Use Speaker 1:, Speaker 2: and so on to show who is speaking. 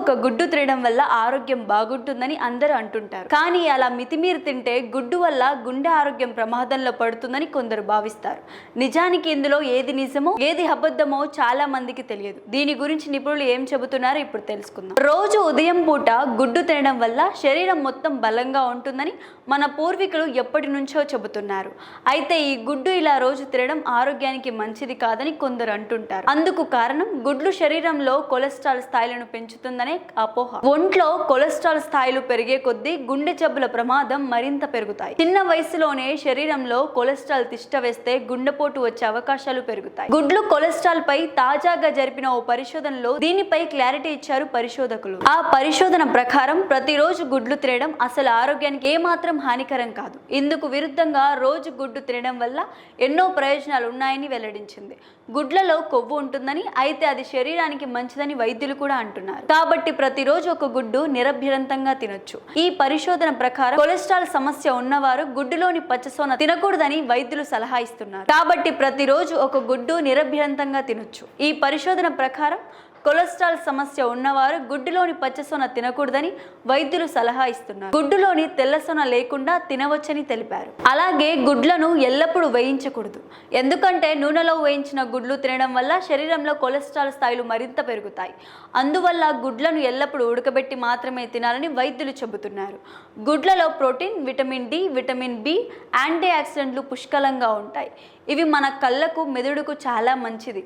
Speaker 1: ఒక గుడ్డు తినడం వల్ల ఆరోగ్యం బాగుంటుందని అందరూ అంటుంటారు. కానీ అలా మితిమీరి తింటే గుడ్డు వల్ల గుండె ఆరోగ్యం ప్రమాదంలో పడుతుందని కొందరు భావిస్తారు. నిజానికి ఇందులో ఏది నిజమో ఏది అబద్ధమో చాలా మందికి తెలియదు. దీని గురించి నిపుణులు ఏం చెబుతున్నారో ఇప్పుడు తెలుసుకుందాం. రోజు ఉదయం పూట గుడ్డు తినడం వల్ల శరీరం మొత్తం బలంగా ఉంటుందని మన పూర్వీకులు ఎప్పటి నుంచో చెబుతున్నారు. అయితే ఈ గుడ్డు ఇలా రోజు తినడం ఆరోగ్యానికి మంచిది కాదని కొందరు అంటుంటారు. అందుకు కారణం గుడ్లు శరీరంలో కొలెస్ట్రాల్ స్థాయిలను పెంచుతుందని అపోహ. ఒంట్లో కొలెస్ట్రాల్ స్థాయిలు పెరిగే కొద్దీ గుండె జబ్బుల ప్రమాదం మరింత పెరుగుతాయి. చిన్న వయసులోనే శరీరంలో కొలెస్ట్రాల్ తిష్ట వేస్తే గుండెపోటు వచ్చే అవకాశాలు పెరుగుతాయి. గుడ్లు కొలెస్ట్రాల్ పై తాజాగా జరిపిన ఓ పరిశోధనలో దీనిపై క్లారిటీ ఇచ్చారు పరిశోధకులు. ఆ పరిశోధన ప్రకారం ప్రతిరోజు గుడ్లు తినడం అసలు ఆరోగ్యానికి ఏమాత్రం హానికరం కాదు. ఇందుకు విరుద్ధంగా రోజు గుడ్డు తినడం వల్ల ఎన్నో ప్రయోజనాలు ఉన్నాయని వెల్లడించింది. గుడ్లలో కొవ్వు ఉంటుందని అయితే అది శరీరానికి మంచిదని వైద్యులు కూడా అంటున్నారు. కాబట్టి ప్రతిరోజు ఒక గుడ్డు నిరభ్యంతంగా తినొచ్చు. ఈ పరిశోధన ప్రకారం కొలెస్ట్రాల్ సమస్య ఉన్నవారు గుడ్డులోని పచ్చసోన తినకూడదని వైద్యులు సలహా ఇస్తున్నారు. కాబట్టి ప్రతిరోజు ఒక గుడ్డు నిరభ్యంతంగా తినొచ్చు. ఈ పరిశోధన ప్రకారం కొలెస్ట్రాల్ సమస్య ఉన్నవారు గుడ్డులోని పచ్చసొన తినకూడదని వైద్యులు సలహా ఇస్తున్నారు. గుడ్డులోని తెల్లసొన లేకుండా తినవచ్చని తెలిపారు. అలాగే గుడ్లను ఎల్లప్పుడూ వేయించకూడదు. ఎందుకంటే నూనెలో వేయించిన గుడ్లు తినడం వల్ల శరీరంలో కొలెస్ట్రాల్ స్థాయిలు మరింత పెరుగుతాయి. అందువల్ల గుడ్లను ఎల్లప్పుడూ ఉడకబెట్టి మాత్రమే తినాలని వైద్యులు చెబుతున్నారు. గుడ్లలో protein vitamin D vitamin B anti ఆక్సిడెంట్లు పుష్కలంగా ఉంటాయి. ఇవి మన కళ్ళకు మెదడుకు చాలా మంచిది.